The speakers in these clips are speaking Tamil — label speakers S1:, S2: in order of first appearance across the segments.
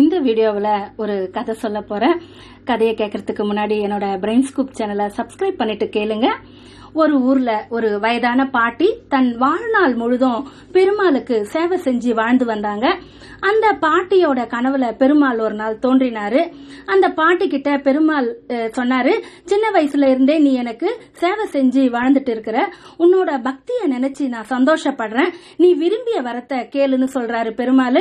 S1: இந்த வீடியோவில் ஒரு கதை சொல்ல போகிறேன் கதையை கேட்கறதுக்கு முன்னாடி என்னோட பிரெயின் ஸ்கூப் சேனலை சப்ஸ்கிரைப் பண்ணிட்டு கேளுங்க. ஒரு ஊர்ல ஒரு வயதான பாட்டி தன் வாழ்நாள் முழுதும் பெருமாளுக்கு சேவை செஞ்சு வாழ்ந்து வந்தாங்க. அந்த பாட்டியோட கனவுல பெருமாள் ஒரு நாள் தோன்றினாரு. அந்த பாட்டி கிட்ட பெருமாள் சொன்னாரு சின்ன வயசுல இருந்தே நீ எனக்கு சேவை செஞ்சு வாழ்ந்துட்டு இருக்கிற. உன்னோட பக்தியை நினைச்சு நான் சந்தோஷப்படுறேன். நீ விரும்பிய வரத்தை கேளுன்னு சொல்றாரு பெருமாள்.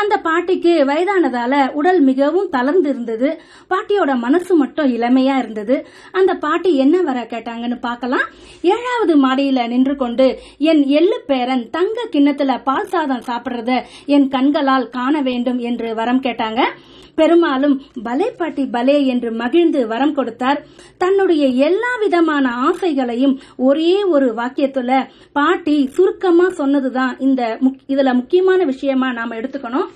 S1: அந்த பாட்டிக்கு வயதானதால உடல் மிகவும் தளர்ந்து இருந்தது பாட்டியோட மனசு மட்டும் இளமையா இருந்தது. அந்த பாட்டி என்ன வர கேட்டாங்கன்னு பார்க்கலாம். ஏழாவது மாடியில நின்று கொண்டு என் எள்ளு பேரன் தங்க கிண்ணத்துல பால் சாதம் சாப்பிடுறத என் கண்களால் காண வேண்டும் என்று வரம் கேட்டாங்க. பெருமாளும் பலே பாட்டி பலே என்று மகிழ்ந்து வரம் கொடுத்தார். தன்னுடைய எல்லா விதமான ஆசைகளையும் ஒரே ஒரு வாக்கியத்துல பாட்டி சுருக்கமா சொன்னதுதான் இந்த முக்- இதுல முக்கியமான விஷயமா நாம எடுத்துக்கணும்.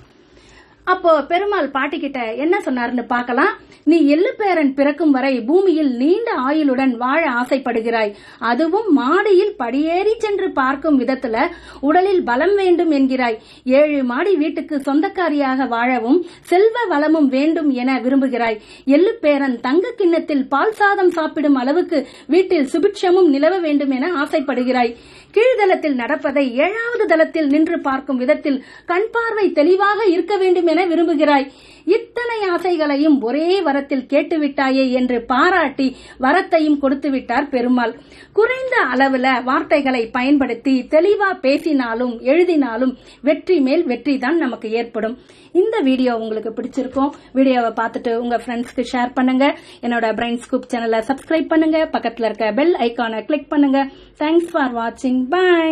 S1: அப்போ பெருமாள் பாட்டிக்கிட்ட என்ன சொன்னாருன்னு பார்க்கலாம். நீ எள்ளுப்பேரன் பிறக்கும் வரை பூமியில் நீண்ட ஆயுளுடன் வாழ ஆசைப்படுகிறாய். அதுவும் மாடியில் படியேறி சென்று பார்க்கும் விதத்துல உடலில் பலம் வேண்டும் என்கிறாய். ஏழு மாடி வீட்டுக்கு சொந்தக்காரியாக வாழவும் செல்வ வளமும் வேண்டும் என விரும்புகிறாய். எள்ளுப்பேரன் தங்க கிண்ணத்தில் பால் சாதம் சாப்பிடும் அளவுக்கு வீட்டில் சுபிட்சமும் நிலவ வேண்டும் என ஆசைப்படுகிறாய். கீழ்தளத்தில் நடப்பதை ஏழாவது தளத்தில் நின்று பார்க்கும் விதத்தில் கண் பார்வை தெளிவாக இருக்க வேண்டும் என விரும்புகிறாய். இத்தனை ஆசைகளையும் ஒரே வரத்தில் கேட்டுவிட்டாயே என்று பாராட்டி வரத்தையும் கொடுத்து விட்டார் பெருமாள். குறைந்த அளவுல வார்த்தைகளை பயன்படுத்தி தெளிவா பேசினாலும் எழுதினாலும் வெற்றி மேல் வெற்றி தான் நமக்கு ஏற்படும். இந்த வீடியோ உங்களுக்கு பிடிச்சிருக்கும் வீடியோவை பார்த்துட்டு உங்க ஃப்ரெண்ட்ஸ்க்கு ஷேர் பண்ணுங்க. என்னோட பிரைன் ஸ்கூப் சேனலை சப்ஸ்கிரைப் பண்ணுங்க. பக்கத்தில் இருக்க பெல் ஐக்கானை கிளிக் பண்ணுங்க. தேங்க்ஸ் ஃபார் வாட்சிங் பை